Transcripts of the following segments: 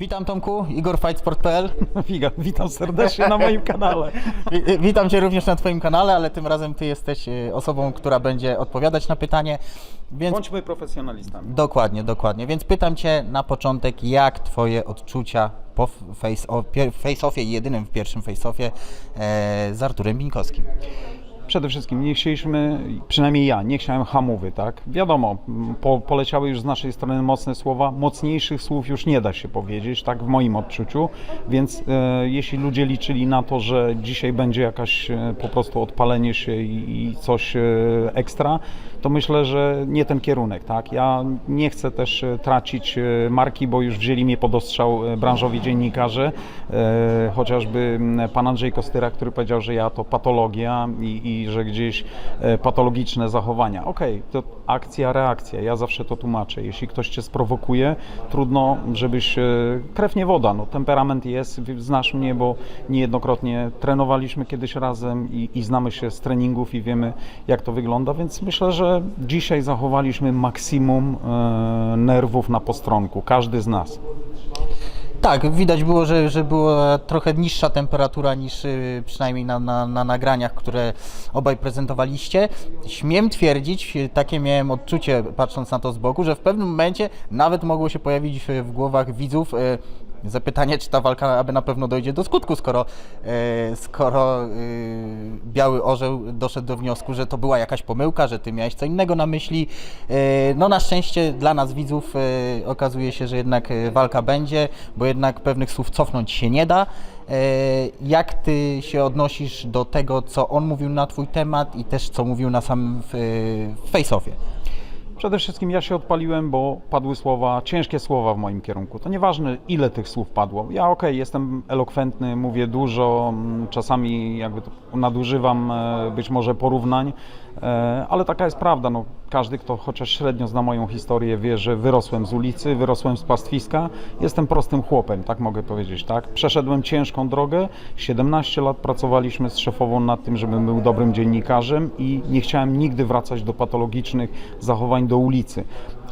Witam Tomku, Igor Fightsport.pl. Witam serdecznie na moim kanale. Wi- Witam Cię również na Twoim kanale, ale tym razem Ty jesteś y, osobą, która będzie odpowiadać na pytanie, więc Bądźmy profesjonalistami. dokładnie, dokładnie. Więc pytam Cię na początek, jak Twoje odczucia po face- face-offie i jedynym w pierwszym face-offie e, z Arturem Binkowskim? Przede wszystkim nie chcieliśmy, przynajmniej ja, nie chciałem hamowy, tak? Wiadomo, po, poleciały już z naszej strony mocne słowa, mocniejszych słów już nie da się powiedzieć, tak w moim odczuciu, więc e, jeśli ludzie liczyli na to, że dzisiaj będzie jakaś e, po prostu odpalenie się i, i coś e, ekstra, to myślę, że nie ten kierunek, tak? Ja nie chcę też e, tracić e, marki, bo już wzięli mnie pod ostrzał e, branżowi dziennikarze, e, chociażby m, pan Andrzej Kostyra, który powiedział, że ja to patologia i, i że gdzieś e, patologiczne zachowania. Okej, to akcja, reakcja, ja zawsze to tłumaczę. Jeśli ktoś cię sprowokuje, trudno, żebyś, e, krew nie woda, no temperament jest, znasz mnie, bo niejednokrotnie trenowaliśmy kiedyś razem i, i znamy się z treningów i wiemy, jak to wygląda, więc myślę, że dzisiaj zachowaliśmy maksimum e, nerwów na postronku, każdy z nas. Tak, widać było, że, że była trochę niższa temperatura niż y, przynajmniej na, na, na nagraniach, które obaj prezentowaliście. Śmiem twierdzić, y, takie miałem odczucie patrząc na to z boku, że w pewnym momencie nawet mogło się pojawić w, głowach widzów y, zapytanie, czy ta walka aby na pewno dojdzie do skutku, skoro, y, skoro y, Biały Orzeł doszedł do wniosku, że to była jakaś pomyłka, że ty miałeś co innego na myśli. Y, No na szczęście dla nas widzów y, okazuje się, że jednak y, walka będzie, bo jednak pewnych słów cofnąć się nie da. Y, Jak ty się odnosisz do tego, co on mówił na twój temat i też co mówił na samym w face-offie? Przede wszystkim ja się odpaliłem, bo padły słowa, ciężkie słowa w moim kierunku. To nieważne, ile tych słów padło. Ja okej, jestem elokwentny, mówię dużo, mm, czasami jakby nadużywam e, być może porównań, ale taka jest prawda. No, każdy, kto chociaż średnio zna moją historię, wie, że wyrosłem z ulicy, wyrosłem z pastwiska. Jestem prostym chłopem, tak mogę powiedzieć. Tak? Przeszedłem ciężką drogę. 17 lat pracowaliśmy z szefową nad tym, żebym był dobrym dziennikarzem i nie chciałem nigdy wracać do patologicznych zachowań do ulicy.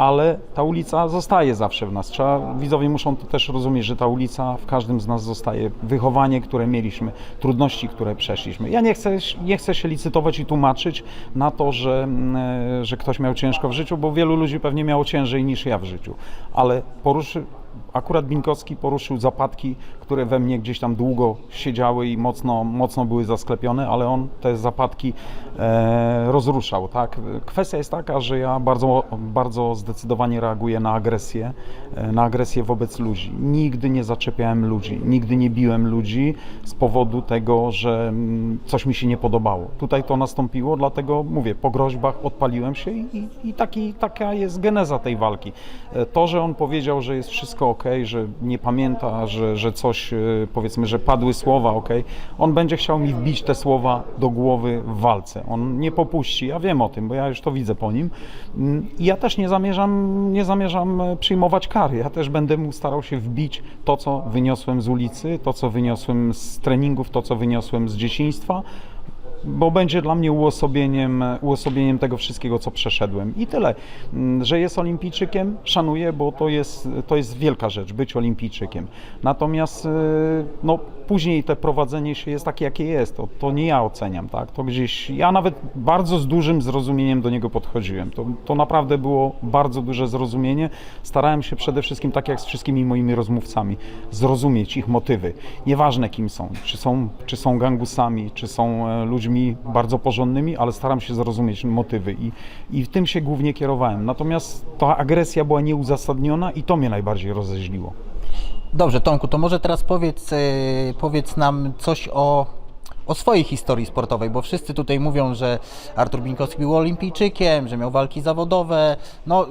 Ale ta ulica zostaje zawsze w nas. Trzeba, widzowie muszą to też rozumieć, że ta ulica w każdym z nas zostaje. Wychowanie, które mieliśmy, trudności, które przeszliśmy. Ja nie chcę, nie chcę się licytować i tłumaczyć na to, że, mm, e, że ktoś miał ciężko w życiu, bo wielu ludzi pewnie miało ciężej niż ja w życiu. Ale poruszy, akurat Binkowski poruszył zapadki, które we mnie gdzieś tam długo siedziały i mocno, mocno były zasklepione, ale on te zapadki e, rozruszał. Tak? Kwestia jest taka, że ja bardzo, bardzo zdecydowanie reaguję na agresję, e, na agresję wobec ludzi. Nigdy nie zaczepiałem ludzi, nigdy nie biłem ludzi z powodu tego, że mm, coś mi się nie podobało. Tutaj to nastąpiło, dlatego mówię, po groźbach odpaliłem się i, i, taki, taka jest geneza tej walki. E, To, że on powiedział, że jest wszystko ok, że nie pamięta, że, że coś, e, powiedzmy, że padły słowa ok, on będzie chciał mi wbić te słowa do głowy w walce. On nie popuści, ja wiem o tym, bo ja już to widzę po nim. Mm, ja też nie zamierzam, nie zamierzam e, przyjmować kary. Ja też będę mu starał się wbić to, co wyniosłem z ulicy, to, co wyniosłem z treningów, to, co wyniosłem z dzieciństwa bo będzie dla mnie uosobieniem, uosobieniem tego wszystkiego, co przeszedłem. I tyle. Mm, Że jest olimpijczykiem, szanuję, bo to jest, to jest wielka rzecz, być olimpijczykiem. Natomiast y, no, później te prowadzenie się jest takie, jakie jest. To, to nie ja oceniam, tak? To gdzieś, ja nawet bardzo z dużym zrozumieniem do niego podchodziłem. To, to naprawdę było bardzo duże zrozumienie. Starałem się przede wszystkim, tak jak z wszystkimi moimi rozmówcami, zrozumieć ich motywy. Nieważne kim są, czy są, czy są gangusami, czy są e, ludźmi bardzo porządnymi, ale staram się zrozumieć motywy i, i tym się głównie kierowałem. Natomiast ta agresja była nieuzasadniona i to mnie najbardziej rozeźliło. Dobrze, Tomku, to może teraz powiedz, y, powiedz nam coś o, o swojej historii sportowej, bo wszyscy tutaj mówią, że Artur Binkowski był olimpijczykiem, że miał walki zawodowe. No,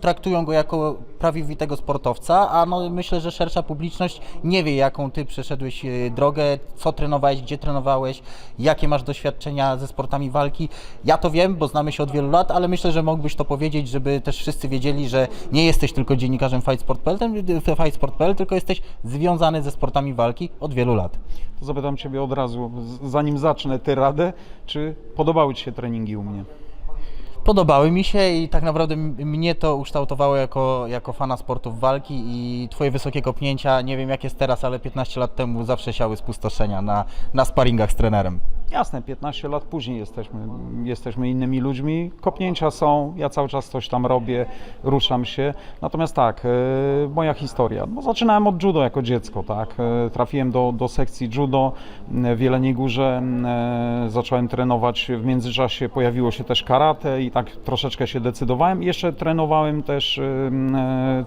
traktują go jako prawowitego sportowca, a no, myślę, że szersza publiczność nie wie, jaką ty przeszedłeś y, drogę, co trenowałeś, gdzie trenowałeś, jakie masz doświadczenia ze sportami walki. Ja to wiem, bo znamy się od wielu lat, ale myślę, że mógłbyś to powiedzieć, żeby też wszyscy wiedzieli, że nie jesteś tylko dziennikarzem Fightsport.pl, Fightsport.pl, tylko jesteś związany ze sportami walki od wielu lat. To zapytam Ciebie od razu, zanim zacznę tę radę, czy podobały Ci się treningi u mnie? Podobały mi się i tak naprawdę mnie to ukształtowało jako, jako fana sportów walki i twoje wysokie kopnięcia, nie wiem jak jest teraz, ale 15 lat temu zawsze siały spustoszenia na, na sparingach z trenerem. Jasne, 15 lat później jesteśmy, jesteśmy innymi ludźmi. Kopnięcia są, ja cały czas coś tam robię, ruszam się. Natomiast tak, e, moja historia. No, zaczynałem od judo jako dziecko, tak. E, trafiłem do, do sekcji judo w Jeleniej Górze, e, zacząłem trenować. W międzyczasie pojawiło się też karate i tak troszeczkę się decydowałem. Jeszcze trenowałem też,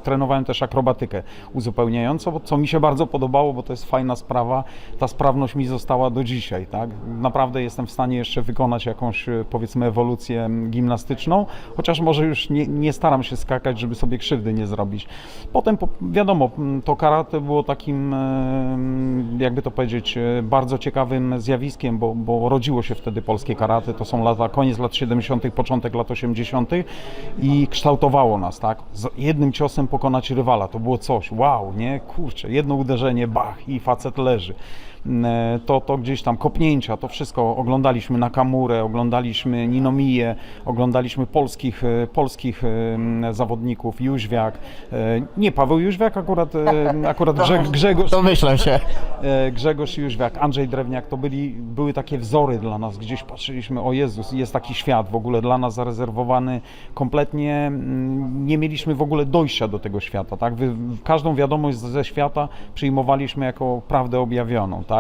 trenowałem też akrobatykę uzupełniającą, co mi się bardzo podobało, bo to jest fajna sprawa. Ta sprawność mi została do dzisiaj, tak. Naprawdę jestem w stanie jeszcze wykonać jakąś, e, powiedzmy, ewolucję gimnastyczną, chociaż może już nie, nie staram się skakać, żeby sobie krzywdy nie zrobić. Potem, po- wiadomo, to karate było takim, e, jakby to powiedzieć, e, bardzo ciekawym zjawiskiem, bo, bo rodziło się wtedy polskie karate, to są lata, koniec lat 70., początek lat 80. i kształtowało nas, tak? Z jednym ciosem pokonać rywala, to było coś, wow, nie? Kurczę, jedno uderzenie, bach i facet leży. E, To, to gdzieś tam kopnięcia, to wszystko oglądaliśmy na Kamurę, oglądaliśmy Ninomiję, oglądaliśmy polskich, e, polskich e, m, zawodników, Jóźwiak, nie Paweł Jóźwiak, akurat, akurat Grze- Grzegorz, Domyślam się. e, Grzegorz Jóźwiak, Andrzej Drewniak, to byli, były takie wzory dla nas, gdzieś patrzyliśmy, o Jezus, jest taki świat w ogóle dla nas zarezerwowany, kompletnie mm, nie mieliśmy w ogóle dojścia do tego świata, tak? Każdą wiadomość ze świata przyjmowaliśmy jako prawdę objawioną, tak?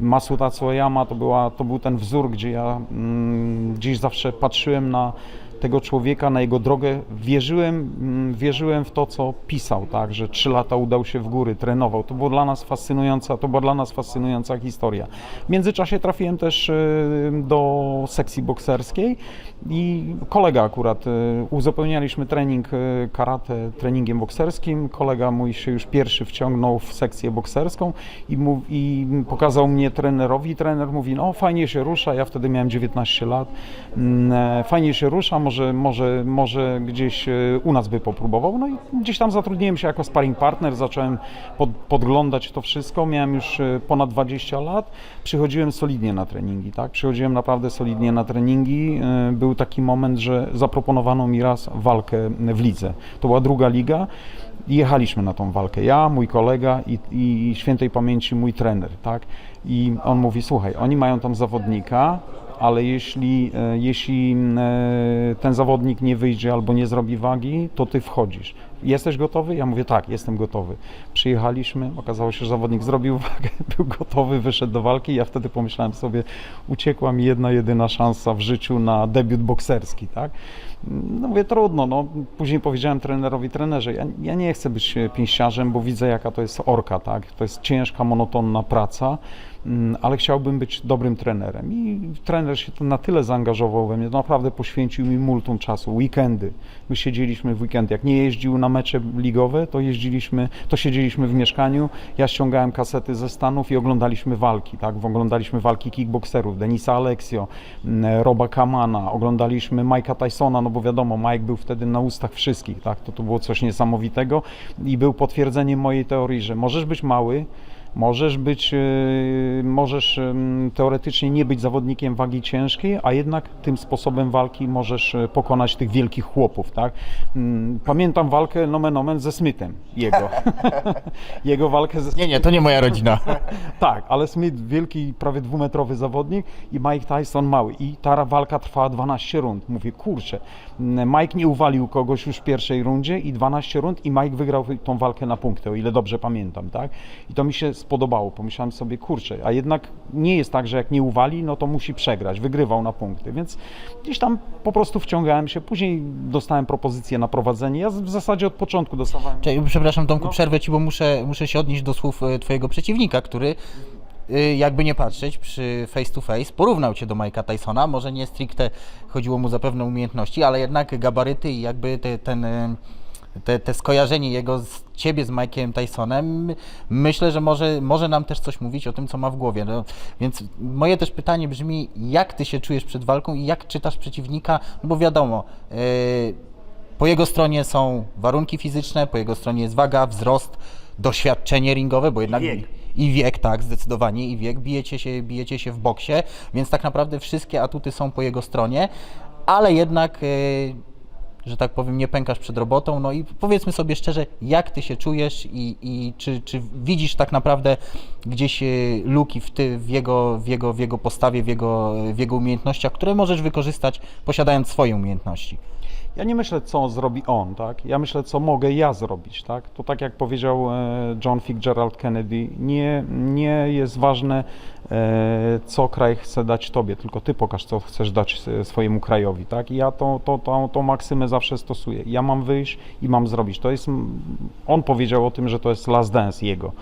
Masuta Tsueyama to, była, to był ten wzór, gdzie ja mm, gdzieś zawsze patrzyłem na tego człowieka, na jego drogę, wierzyłem, mm, wierzyłem w to, co pisał, tak, że trzy lata udał się w góry, trenował. To było dla nas fascynująca, to była dla nas fascynująca historia. W międzyczasie trafiłem też y, do sekcji bokserskiej i kolega akurat, y, uzupełnialiśmy trening y, karate treningiem bokserskim. Kolega mój się już pierwszy wciągnął w sekcję bokserską i, i pokazał mnie trenerowi. Trener mówi, no fajnie się rusza, ja wtedy miałem 19 lat, Mm, e, fajnie się rusza, może, może, może gdzieś e, u nas by popróbował. No i gdzieś tam zatrudniłem się jako sparring partner, zacząłem pod, podglądać to wszystko. Miałem już e, ponad 20 lat, przychodziłem solidnie na treningi, tak? Przychodziłem naprawdę solidnie na treningi. E, Był taki moment, że zaproponowano mi raz walkę w lidze. To była druga liga. I jechaliśmy na tą walkę. Ja, mój kolega i, i świętej pamięci mój trener, tak? I on mówi, słuchaj, oni mają tam zawodnika, ale jeśli, e, jeśli e, ten zawodnik nie wyjdzie albo nie zrobi wagi, to ty wchodzisz. Jesteś gotowy? Ja mówię tak, jestem gotowy. Przyjechaliśmy, okazało się, że zawodnik zrobił wagę, był gotowy, wyszedł do walki. Ja wtedy pomyślałem sobie, uciekła mi jedna, jedyna szansa w życiu na debiut bokserski, tak? No mówię, trudno, no. Później powiedziałem trenerowi, trenerze, ja, ja nie chcę być e, pięściarzem, bo widzę jaka to jest orka, tak? To jest ciężka, monotonna praca, mm, ale chciałbym być dobrym trenerem. I trener się to na tyle zaangażował we mnie, naprawdę poświęcił mi multum czasu, weekendy. My siedzieliśmy w weekend, jak nie jeździł na mecze ligowe, to jeździliśmy, to siedzieliśmy w mieszkaniu, ja ściągałem kasety ze Stanów i oglądaliśmy walki, tak? Oglądaliśmy walki kickbokserów, Denisa Alexio, mm, Roba Kamana, oglądaliśmy Mike'a Tysona, no bo wiadomo, Mike był wtedy na ustach wszystkich, tak? To, to było coś niesamowitego i był potwierdzeniem mojej teorii, że możesz być mały, Możesz być, e, możesz teoretycznie nie być zawodnikiem wagi ciężkiej, a jednak tym sposobem walki możesz e, pokonać tych wielkich chłopów, tak? Mm, Pamiętam walkę nomen omen ze Smithem, jego. jego walkę ze Nie, nie, to nie moja rodzina. tak, ale Smith wielki, prawie dwumetrowy zawodnik i Mike Tyson mały. I ta walka trwała 12 rund. Mówię, kurczę, Mike nie uwalił kogoś już w pierwszej rundzie i 12 rund i Mike wygrał tą walkę na punkty, o ile dobrze pamiętam, tak? I to mi się spodobało. Pomyślałem sobie, kurczę, a jednak nie jest tak, że jak nie uwali, no to musi przegrać. Wygrywał na punkty, więc gdzieś tam po prostu wciągałem się. Później dostałem propozycję na prowadzenie. Ja w zasadzie od początku dostawałem Czekaj, przepraszam Tomku, No. przerwę Ci, bo muszę, muszę się odnieść do słów e, Twojego przeciwnika, który y, jakby nie patrzeć przy face to face porównał Cię do Mike'a Tysona, może nie stricte chodziło mu za pewne umiejętności, ale jednak gabaryty i jakby te, ten, y, te, te skojarzenie jego z Ciebie z Mike'iem Tysonem myślę, że może, może nam też coś mówić o tym, co ma w głowie. No, więc moje też pytanie brzmi, jak Ty się czujesz przed walką i jak czytasz przeciwnika, no bo wiadomo, y, po jego stronie są warunki fizyczne, po jego stronie jest waga, wzrost, doświadczenie ringowe, bo jednak wiek. i wiek, tak, zdecydowanie i wiek, bijecie się, bijecie się w boksie, więc tak naprawdę wszystkie atuty są po jego stronie. ale jednak, y, że tak powiem, nie pękasz przed robotą. No i powiedzmy sobie szczerze, jak ty się czujesz i, i czy, czy widzisz tak naprawdę gdzieś y, luki w, ty, w, jego, w, jego, w jego postawie, w jego, w jego umiejętnościach, które możesz wykorzystać posiadając swoje umiejętności. Ja nie myślę, co zrobi on, tak? Ja myślę, co mogę ja zrobić, tak? To tak jak powiedział e, John Fitzgerald Kennedy, nie, nie jest ważne, e, co kraj chce dać tobie, tylko ty pokaż, co chcesz dać e, swojemu krajowi, tak? I ja to, to, to, tą maksymę zawsze stosuję. Ja mam wyjść i mam zrobić. To jest, on powiedział o tym, że to jest last dance jego.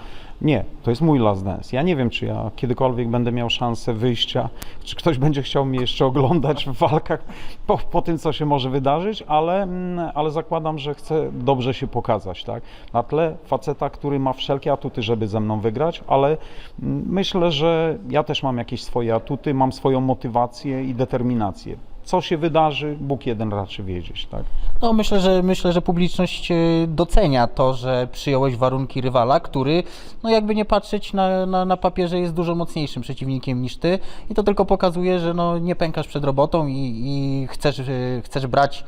Nie, to jest mój last dance. Ja nie wiem, czy ja kiedykolwiek będę miał szansę wyjścia, czy ktoś będzie chciał mnie jeszcze oglądać w walkach po, po tym, co się może wydarzyć, ale, mm, ale zakładam, że chcę dobrze się pokazać, tak? Na tle faceta, który ma wszelkie atuty, żeby ze mną wygrać, ale mm, myślę, że ja też mam jakieś swoje atuty, mam swoją motywację i determinację. Co się wydarzy, Bóg jeden raczy wiedzieć, tak? No myślę, że myślę, że publiczność y, docenia to, że przyjąłeś warunki rywala, który, no jakby nie patrzeć na, na, na papierze, jest dużo mocniejszym przeciwnikiem niż ty i to tylko pokazuje, że no nie pękasz przed robotą i, i chcesz, y, chcesz brać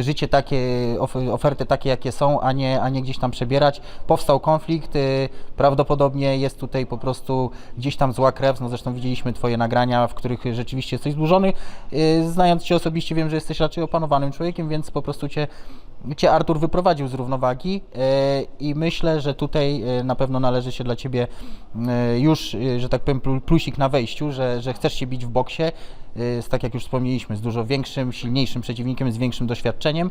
życie takie, of, oferty takie, jakie są, a nie, a nie gdzieś tam przebierać. Powstał konflikt, y, prawdopodobnie jest tutaj po prostu gdzieś tam zła krew, no zresztą widzieliśmy twoje nagrania, w których rzeczywiście jesteś zburzony. Y, Znając cię osobiście wiem, że jesteś raczej opanowanym człowiekiem, więc po prostu cię, cię Artur wyprowadził z równowagi e, i myślę, że tutaj e, na pewno należy się dla ciebie e, już, że tak powiem, plu- plusik na wejściu, że, że chcesz się bić w boksie, z, tak jak już wspomnieliśmy, z dużo większym, silniejszym przeciwnikiem, z większym doświadczeniem.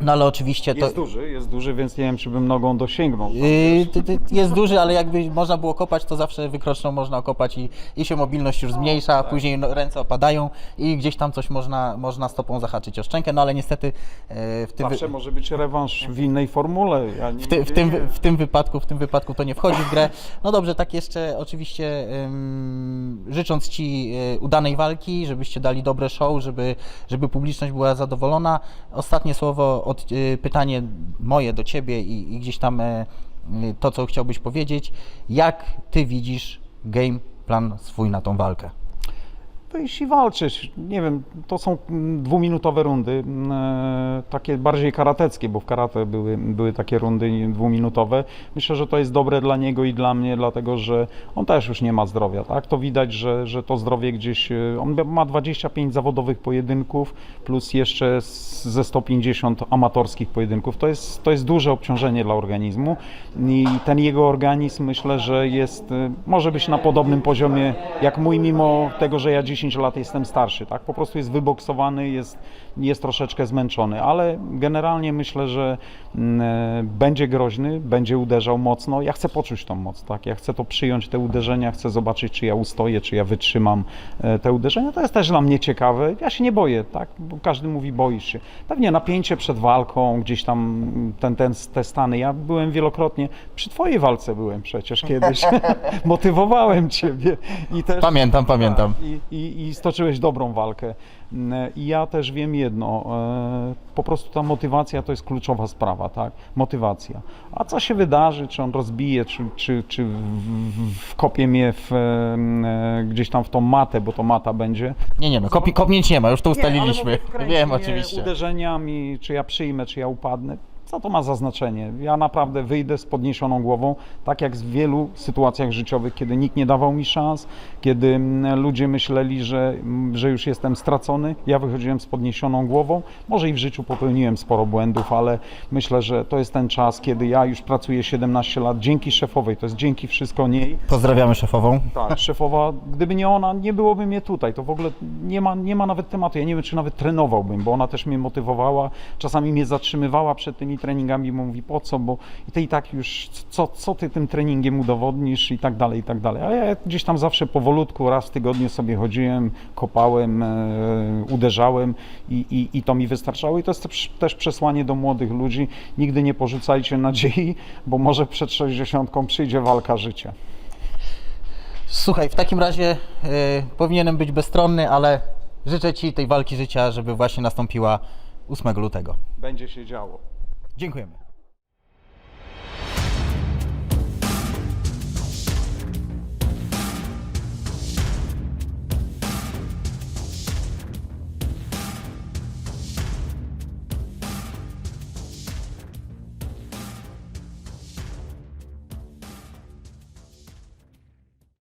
No ale oczywiście to. Jest duży, jest duży, więc nie wiem, czy bym nogą dosięgnął. Yy, ty, ty, jest duży, ale jakby można było kopać, to zawsze wykroczną można okopać i, i się mobilność już zmniejsza, tak. później no, ręce opadają i gdzieś tam coś można, można stopą zahaczyć o szczękę, no ale niestety yy, w tym, wy- Zawsze może być rewanż w innej formule. Ja nie w, ty, w, tym, w tym wypadku w tym wypadku to nie wchodzi w grę. No dobrze, tak jeszcze oczywiście ym, życząc Ci y, udanej walki, żebyście dali dobre show, żeby, żeby publiczność była zadowolona. Ostatnie słowo, od, y, pytanie moje do Ciebie i, i gdzieś tam y, to, co chciałbyś powiedzieć. Jak Ty widzisz game plan swój na tą walkę? Wyjść i walczyć. Nie wiem, to są dwuminutowe rundy, e, takie bardziej karateckie, bo w karate były, były takie rundy dwuminutowe. Myślę, że to jest dobre dla niego i dla mnie, dlatego że on też już nie ma zdrowia, tak? To widać, że, że to zdrowie gdzieś, e, on ma 25 zawodowych pojedynków, plus jeszcze ze 150 amatorskich pojedynków. To jest, to jest duże obciążenie dla organizmu i ten jego organizm myślę, że jest, e, może być na podobnym poziomie jak mój, mimo tego, że ja 10 lat jestem starszy, tak? Po prostu jest wyboksowany, jest, jest troszeczkę zmęczony, ale generalnie myślę, że mm, e, będzie groźny, będzie uderzał mocno. Ja chcę poczuć tą moc, tak? Ja chcę to przyjąć, te uderzenia, chcę zobaczyć, czy ja ustoję, czy ja wytrzymam e, te uderzenia. To jest też dla mnie ciekawe. Ja się nie boję, tak? Bo każdy mówi, boisz się. Pewnie napięcie przed walką, gdzieś tam mm, ten, ten, te stany. Ja byłem wielokrotnie, przy twojej walce byłem przecież kiedyś. Motywowałem ciebie i też Pamiętam, pamiętam. i, i, i stoczyłeś dobrą walkę. I ja też wiem jedno, e, po prostu ta motywacja to jest kluczowa sprawa, tak? Motywacja. A co się wydarzy, czy on rozbije, czy, czy, czy wkopie mnie w, e, gdzieś tam w tą matę, bo to mata będzie. Nie, nie, no, kopi, kopnięć nie ma, już to Nie, ale ustaliliśmy. mówię, wkręci Wiem, oczywiście. Uderzeniami, czy ja przyjmę, czy ja upadnę. Co to ma za znaczenie? Ja naprawdę wyjdę z podniesioną głową, tak jak w wielu sytuacjach życiowych, kiedy nikt nie dawał mi szans, kiedy mm, ludzie myśleli, że, mm, że już jestem stracony. Ja wychodziłem z podniesioną głową. Może i w życiu popełniłem sporo błędów, ale myślę, że to jest ten czas, kiedy ja już pracuję 17 lat dzięki szefowej, to jest dzięki wszystko niej. Pozdrawiamy szefową. Tak, szefowa, gdyby nie ona, nie byłoby mnie tutaj. To w ogóle nie ma, nie ma nawet tematu. Ja nie wiem, czy nawet trenowałbym, bo ona też mnie motywowała. Czasami mnie zatrzymywała przed tymi treningami, bo mówi po co, bo i ty i tak już, co, co ty tym treningiem udowodnisz i tak dalej, i tak dalej. A ja gdzieś tam zawsze powolutku, raz w tygodniu sobie chodziłem, kopałem, e, uderzałem i, i, i to mi wystarczało. I to jest też- też przesłanie do młodych ludzi. Nigdy nie porzucajcie nadziei, bo może przed 60 przyjdzie walka życia. Słuchaj, w takim razie y, powinienem być bezstronny, ale życzę Ci tej walki życia, żeby właśnie nastąpiła 8 lutego. Będzie się działo. Dziękujemy.